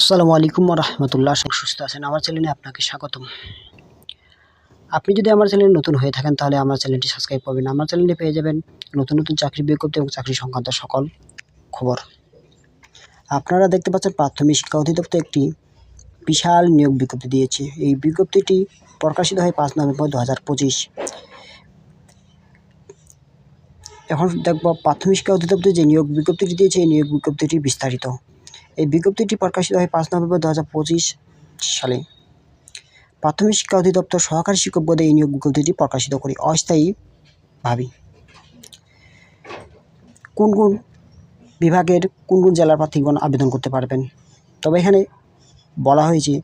আসসালামু আলাইকুম রহমতুল্লাহ সুস্থ আছেন। আমার চ্যানেলে আপনাকে স্বাগতম। আপনি যদি আমার চ্যানেলে নতুন হয়ে থাকেন, তাহলে আমার চ্যানেলটি সাবস্ক্রাইব করবেন। আমার চ্যানেলে পেয়ে যাবেন নতুন নতুন চাকরি বিজ্ঞপ্তি এবং চাকরি সংক্রান্ত সকল খবর। আপনারা দেখতে পাচ্ছেন, প্রাথমিক শিক্ষা অধিদপ্তর একটি বিশাল নিয়োগ বিজ্ঞপ্তি দিয়েছে। এই বিজ্ঞপ্তিটি প্রকাশিত হয় পাঁচ নভেম্বর দু হাজার পঁচিশ। এখন দেখব, প্রাথমিক শিক্ষা অধিদপ্তর যে নিয়োগ বিজ্ঞপ্তিটি দিয়েছে, এই নিয়োগ বিজ্ঞপ্তিটি বিস্তারিত। এই বিজ্ঞপ্তিটি প্রকাশিত হয় পাঁচ নভেম্বর দু হাজার পঁচিশ সালে। প্রাথমিক শিক্ষা অধিদপ্তর সহকারী শিক্ষক পদে এই নিয়োগ বিজ্ঞপ্তিটি প্রকাশিত করে অস্থায়ীভাবে কোন কোন বিভাগের কোন কোন জেলার প্রার্থীগণ আবেদন করতে পারবেন? তবে এখানে বলা হয়েছে,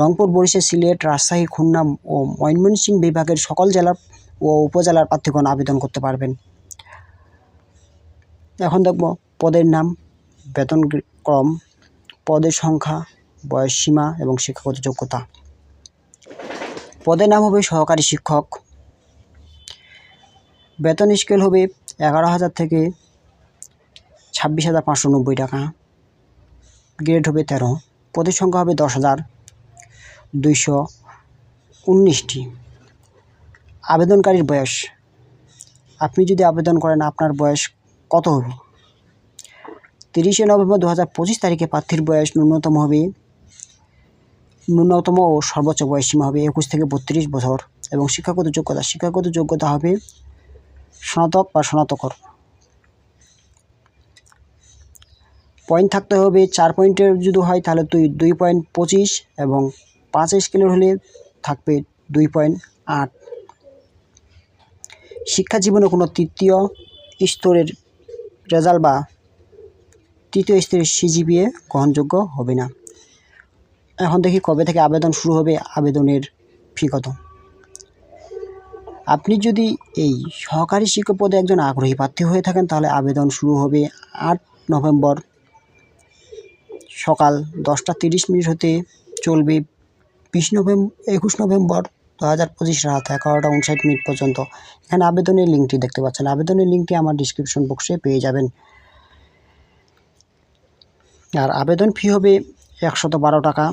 রংপুর, বরিশাল, সিলেট, রাজশাহী, খুলনা ও ময়মনসিংহ বিভাগের সকল জেলার ও উপজেলার প্রার্থীগণ আবেদন করতে পারবেন। এখন দেখব পদের নাম। বেতন ক্রম পদের সংখ্যা, বয়স সীমা এবং শিক্ষাগত যোগ্যতা। পদের নাম হবে সহকারী শিক্ষক। বেতন স্কেল হবে এগারো হাজার থেকে ছাব্বিশ হাজার পাঁচশো নব্বই টাকা। গ্রেড হবে তেরো। পদের সংখ্যা হবে দশ হাজার দুইশো উনিশটি। আবেদনকারীর বয়স। আপনি যদি আবেদন করেন, আপনার বয়স কত হবে? তিরিশে নভেম্বর দু হাজার পঁচিশ তারিখে প্রার্থীর বয়স ন্যূনতম হবে, ন্যূনতম ও সর্বোচ্চ বয়স সীমা হবে একুশ থেকে বত্রিশ বছর এবং শিক্ষাগত যোগ্যতা শিক্ষাগত যোগ্যতা হবে স্নাতক বা স্নাতকর পয়েন্ট থাকতে হবে, চার পয়েন্টের যদি হয় তাহলে তুই দুই পয়েন্ট পঁচিশ এবং পাঁচ স্কেলের হলে থাকবে দুই পয়েন্ট আট। শিক্ষা জীবনে কোনো তৃতীয় স্তরের রেজাল্ট বা তৃতীয় স্তরের সিজিপিএ গ্রহণযোগ্য হবে না। এখন দেখি কবে থেকে আবেদন শুরু হবে, আবেদনের ফি কত। আপনি যদি এই সহকারী শিক্ষক পদে একজন আগ্রহী প্রার্থী হয়ে থাকেন, তাহলে আবেদন শুরু হবে আট নভেম্বর সকাল দশটা তিরিশ মিনিট হতে চলবে বিশ নভেম্বর একুশ নভেম্বর দু হাজার পঁচিশ রাত এগারোটা উনষাট মিনিট পর্যন্ত। এখানে আবেদনের লিঙ্কটি দেখতে পাচ্ছেন। আবেদনের লিঙ্কটি আমার ডিসক্রিপশন বক্সে পেয়ে যাবেন। আর আবেদন ফি হবে একশত বারো টাকা।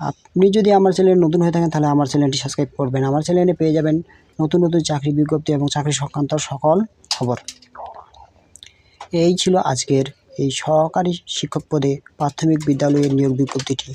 আপনি যদি আমার চ্যানেলে নতুন হয়ে থাকেন, তাহলে আমার চ্যানেলটি সাবস্ক্রাইব করবেন। আমার চ্যানেলে পেয়ে যাবেন নতুন নতুন চাকরি বিজ্ঞপ্তি এবং চাকরি সংক্রান্ত সকল খবর। এই ছিল আজকের এই সহকারী শিক্ষক পদে প্রাথমিক বিদ্যালয়ের নিয়োগ বিজ্ঞপ্তিটি।